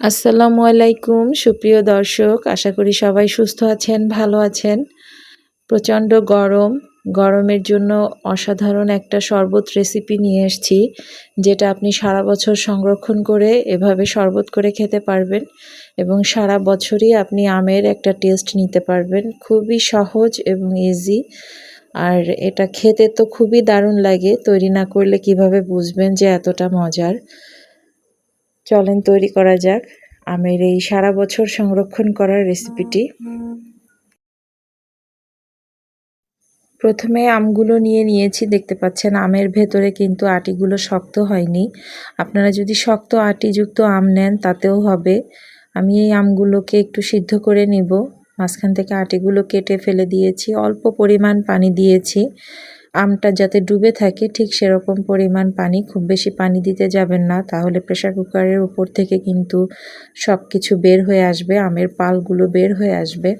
আসসালামু আলাইকুম, সুপ্রিয় দর্শক, আশা করি সবাই সুস্থ আছেন, ভালো আছেন। প্রচণ্ড গরম, গরমের জন্য অসাধারণ একটা শরবত রেসিপি নিয়ে এসেছি, যেটা আপনি সারা বছর সংরক্ষণ করে এভাবে শরবত করে খেতে পারবেন এবং সারা বছরই আপনি আমের একটা টেস্ট নিতে পারবেন। খুবই সহজ এবং ইজি আর এটা খেতে তো খুবই দারুণ লাগে, তৈরি না করলে কীভাবে বুঝবেন যে এতটা মজার? চলেন তৈরি করা যাক আমের এই সারা বছর সংরক্ষণ করার রেসিপিটি প্রথমে আমগুলো নিয়ে নিয়েছি, দেখতে পাচ্ছেন আমের ভেতরে কিন্তু আটিগুলো শক্ত হয়নি। আপনারা যদি শক্ত আটিযুক্ত আম নেন, তাতেও হবে। আমি এই আমগুলোকে একটু সিদ্ধ করে নিব। মাঝখান থেকে আটিগুলো কেটে ফেলে দিয়েছি, অল্প পরিমাণ পানি দিয়েছি। আমটা যাতে ডুবে থাকে, ঠিক সেরকম পরিমাণ পানি, খুব বেশি পানি দিতে যাবেন না। তাহলে প্রেশার কুকারের উপর থেকে কিন্তু সব কিছু বের হয়ে আসবে, আমের পালগুলো বের হয়ে আসবে।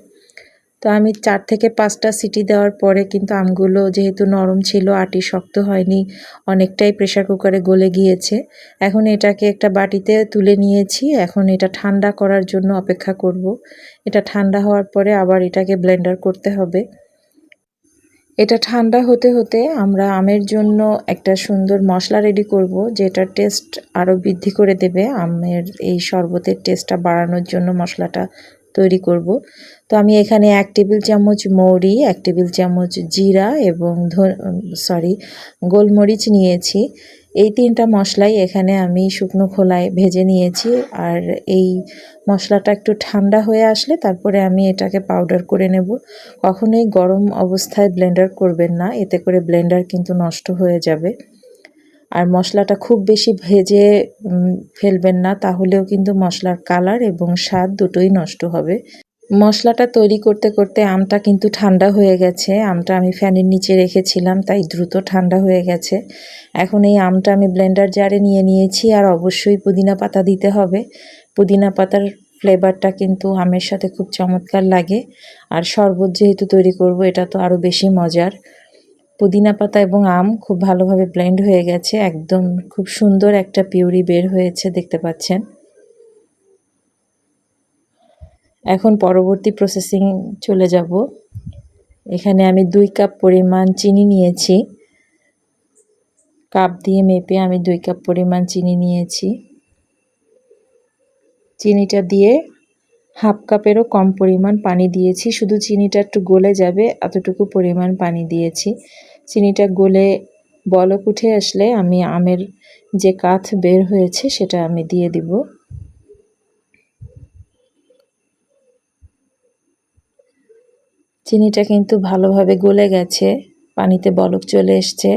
তো আমি চার থেকে পাঁচটা সিটি দেওয়ার পরে কিন্তু আমগুলো যেহেতু নরম ছিল, আটি শক্ত হয়নি, অনেকটাই প্রেশার কুকারে গলে গিয়েছে। এখন এটাকে একটা বাটিতে তুলে নিয়েছি, এখন এটা ঠান্ডা করার জন্য অপেক্ষা করব। এটা ঠান্ডা হওয়ার পরে আবার এটাকে ব্লেন্ডার করতে হবে। এটা ঠান্ডা হতে হতে আমরা আমের জন্য একটা সুন্দর মশলা রেডি করব যেটা টেস্ট আরও বৃদ্ধি করে দেবে। আমের এই শরবতের টেস্টটা বাড়ানোর জন্য মশলাটা তৈরি করব। তো আমি এখানে এক টেবিল চামচ মৌরি, এক টেবিল চামচ জিরা এবং সরি গোলমরিচ নিয়েছি। এই তিনটা মশলাই এখানে আমি শুকনো খোলায় ভেজে নিয়েছি আর এই মশলাটা একটু ঠান্ডা হয়ে আসলে তারপরে আমি এটাকে পাউডার করে নেব। কখনোই গরম অবস্থায় ব্লেন্ডার করবেন না, এতে করে ব্লেন্ডার কিন্তু নষ্ট হয়ে যাবে। আর মশলাটা খুব বেশি ভেজে ফেলবেন না, তাহলেও কিন্তু মশলার কালার এবং স্বাদ দুটোই নষ্ট হবে। মশলাটা তৈরি করতে করতে আমটা কিন্তু ঠান্ডা হয়ে গেছে। আমটা আমি ফ্যানের নিচে রেখেছিলাম, তাই দ্রুত ঠান্ডা হয়ে গেছে। এখন এই আমটা আমি ব্লেন্ডার জারে নিয়ে নিয়েছি, আর অবশ্যই পুদিনা পাতা দিতে হবে। পুদিনা পাতার ফ্লেভারটা কিন্তু আমের সাথে খুব চমৎকার লাগে। আর শরবত যেহেতু তৈরি করব, এটা তো আরও বেশি মজার। পুদিনা পাতা এবং আম খুব ভালোভাবে ব্লেন্ড হয়ে গেছে। একদম খুব সুন্দর একটা পিউরি বের হয়েছে, দেখতে পাচ্ছেন। এখন পরবর্তী প্রসেসিং চলে যাব। এখানে আমি দুই কাপ পরিমাণ চিনি নিয়েছি। কাপ দিয়ে মেপে আমি দুই কাপ পরিমাণ চিনি নিয়েছি। চিনিটা দিয়ে হাফ কাপেরও কম পরিমাণ পানি দিয়েছি। শুধু চিনিটা একটু গলে যাবে, এতটুকু পরিমাণ পানি দিয়েছি। চিনিটা গলে বলক উঠে আসলে আমি আমের যে কাঠ বের হয়েছে সেটা আমি দিয়ে দিব। চিনিটা কিন্তু ভালোভাবে গলে গেছে, পানিতে বলক চলে এসছে।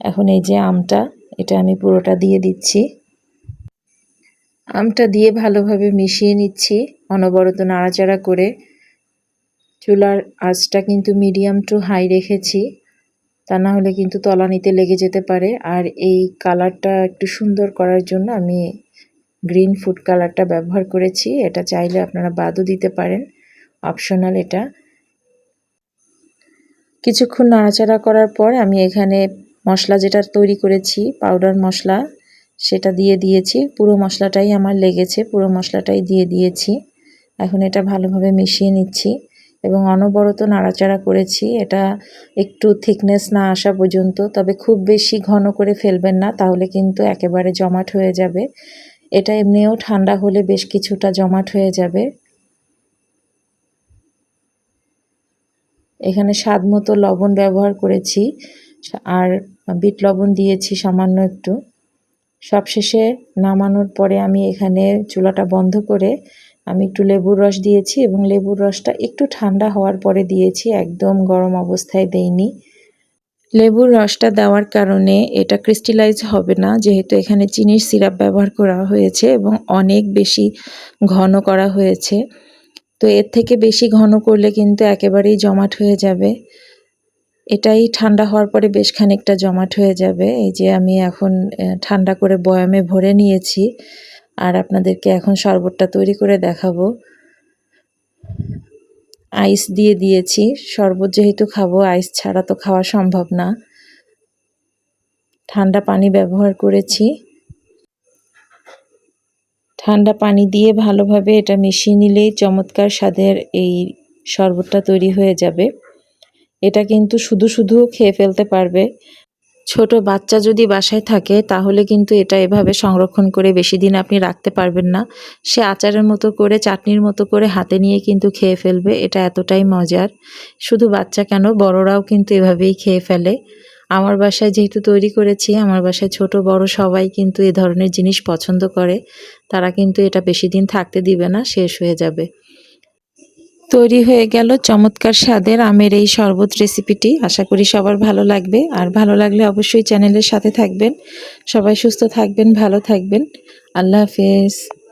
এখন এই যে আমটা, এটা আমি পুরোটা দিয়ে দিচ্ছি। আমটা দিয়ে ভালোভাবে মিশিয়ে নিচ্ছি, অনবরত নাড়াচাড়া করে। চুলার আঁচটা কিন্তু মিডিয়াম টু হাই রেখেছি। তা না হলে কিন্তু তলানিতে লেগে যেতে পারে। আর এই কালারটা একটু সুন্দর করার জন্য আমি গ্রিন ফুড কালারটা ব্যবহার করেছি। এটা চাইলে আপনারা বাদও দিতে পারেন। অপশনাল এটা। কিছুক্ষণ নাড়াচাড়া করার পর আমি এখানে মশলা যেটা তৈরি করেছি, পাউডার মশলা, সেটা দিয়ে দিয়েছি। পুরো মশলাটাই আমার লেগেছে, পুরো মশলাটাই দিয়ে দিয়েছি। এখন এটা ভালোভাবে মিশিয়ে নিচ্ছি। এবং অনবরত নাড়াচাড়া করেছি। এটা একটু থিকনেস না আসা পর্যন্ত, তবে খুব বেশি ঘন করে ফেলবেন না, তাহলে কিন্তু একেবারে জমাট হয়ে যাবে। এটা এমনিও ঠান্ডা হলে বেশ কিছুটা জমাট হয়ে যাবে। এখানে স্বাদ মতো লবণ ব্যবহার করেছি, আর বিট লবণ দিয়েছি সামান্য একটু। সবশেষে নামানোর পরে আমি এখানে চুলাটা বন্ধ করে আমি একটু লেবুর রস দিয়েছি এবং লেবুর রসটা একটু ঠান্ডা হওয়ার পরে দিয়েছি, একদম গরম অবস্থায় দেইনি। লেবুর রসটা দেওয়ার কারণে এটা ক্রিস্টালাইজ হবে না, যেহেতু এখানে চিনির সিরাপ ব্যবহার করা হয়েছে এবং অনেক বেশি ঘন করা হয়েছে। তো এর থেকে বেশি ঘন করলে কিন্তু একেবারেই জমাট হয়ে যাবে। এটাই ঠান্ডা হওয়ার পরে বেশ খানিকটা জমাট হয়ে যাবে। এই যে আমি এখন ঠান্ডা করে বয়ামে ভরে নিয়েছি। আর আপনাদেরকে এখন শরবতটা তৈরি করে দেখাবো। আইস দিয়ে দিয়েছি। শরবত যেহেতু খাব, আইস ছাড়া তো খাওয়া সম্ভব না। ঠান্ডা পানি ব্যবহার করেছি। ঠান্ডা পানি দিয়ে ভালোভাবে এটা মিশিয়ে নিলেই চমৎকার স্বাদের এই শরবতটা তৈরি হয়ে যাবে। এটা কিন্তু শুধু শুধু খেয়ে ফেলতে পারবে। ছোট বাচ্চা যদি বাসায় থাকে, তাহলে কিন্তু এটা এভাবে সংরক্ষণ করে বেশি দিন আপনি রাখতে পারবেন না। সে আচারের মতো করে, চাটনির মতো করে হাতে নিয়ে কিন্তু খেয়ে ফেলবে, এটা এতটাই মজার। শুধু বাচ্চা কেন, বড়রাও কিন্তু এভাবেই খেয়ে ফেলে। আমার বাসায় যেহেতু তৈরি করেছি, আমার বাসায় ছোট, বড় সবাই কিন্তু এ ধরনের জিনিস পছন্দ করে। তারা কিন্তু এটা বেশি দিন থাকতে দিবে না, শেষ হয়ে যাবে। তৈরি হয়ে গেল চমৎকার স্বাদের আমের এই শরবত রেসিপিটি। আশা করি সবার ভালো লাগবে। আর ভালো লাগলে অবশ্যই চ্যানেলের সাথে থাকবেন। সবাই সুস্থ থাকবেন, ভালো থাকবেন। আল্লাহ হাফেজ।